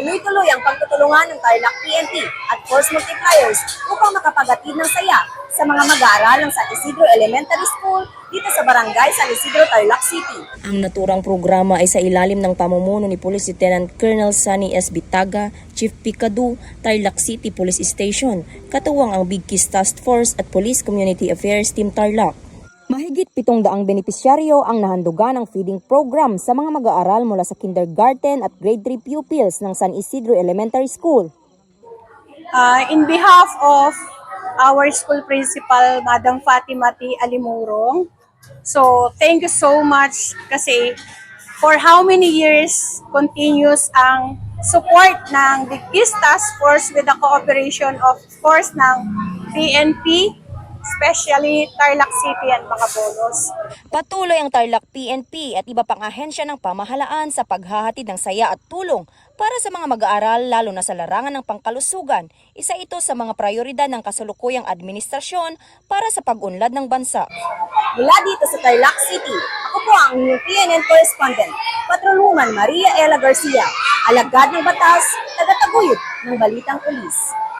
tuloy-tuloy ang pagtutulungan ng Tarlac PNP at Force Multipliers upang makapagatid ng saya sa mga mag-aaral ng San Isidro Elementary School dito sa Barangay San Isidro, Tarlac City. Ang naturang programa ay sa ilalim ng pamumuno ni Police Lieutenant Colonel Sunny S. Bitaga, Chief Picadu, Tarlac City Police Station, katuwang ang Big Kiss Task Force at Police Community Affairs Team Tarlac. Mahigit pitong daang benepisyaryo ang nahandugan ng feeding program sa mga mag-aaral mula sa kindergarten at grade 3 pupils ng San Isidro Elementary School. Uh, in behalf of our school principal, Madam Fatima T. Alimurong. So, thank you so much kasi for how many years continuous ang support ng Big East Task Force with the cooperation of course ng PNP, especially Tarlac City and mga bolos. Patuloy ang Tarlac PNP at iba pang ahensya ng pamahalaan sa paghahatid ng saya at tulong para sa mga mag-aaral lalo na sa larangan ng pangkalusugan. Isa ito sa mga prioridad ng kasalukuyang administrasyon para sa pag-unlad ng bansa. Mula dito sa Tarlac City, ako po ang inyong PNN correspondent, Patrolwoman Maria Ella Garcia, alagad ng batas, tagataguyod ng Balitang Pulis.